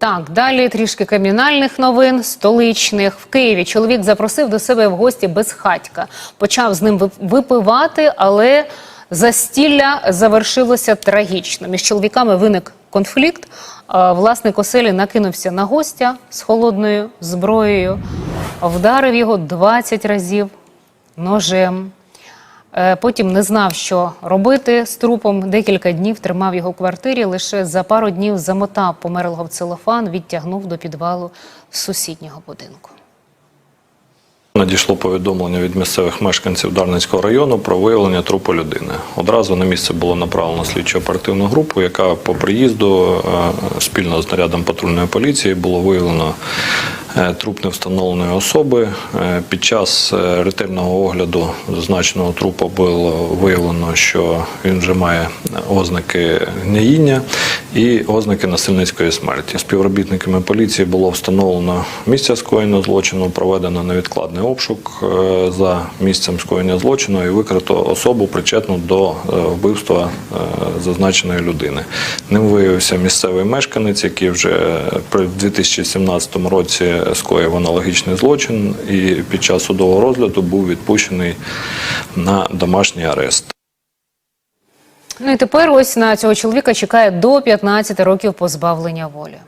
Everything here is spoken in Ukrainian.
Так, далі трішки кримінальних новин столичних. В Києві чоловік запросив до себе в гості безхатька. Почав з ним випивати, але застілля завершилося трагічно. Між чоловіками виник конфлікт. Власник оселі накинувся на гостя з холодною зброєю, вдарив його 20 разів ножем. Е, Потім не знав, що робити з трупом. Декілька днів тримав його в квартирі. Лише за пару днів замотав померлого в целофан, відтягнув до підвалу сусіднього будинку. Надійшло повідомлення від місцевих мешканців Дарницького району про виявлення трупу людини. Одразу на місце було направлено слідчо оперативну групу, яка по приїзду е, спільно з нарядом патрульної поліції було виявлено труп невстановленої особи. Е, Під час е, ретельного огляду зазначеного трупу було виявлено, що він вже має ознаки гниїння і ознаки насильницької смерті. Співробітниками поліції було встановлено місце скоєння злочину, проведено невідкладний обшук е, за місцем скоєння злочину і викрито особу причетну до е, вбивства е, зазначеної людини. Ним виявився місцевий мешканець, який вже при 2017 році скоїв аналогічний злочин, і під час судового розгляду був відпущений на домашній арест. Ну і тепер ось на цього чоловіка чекає до 15 років позбавлення волі.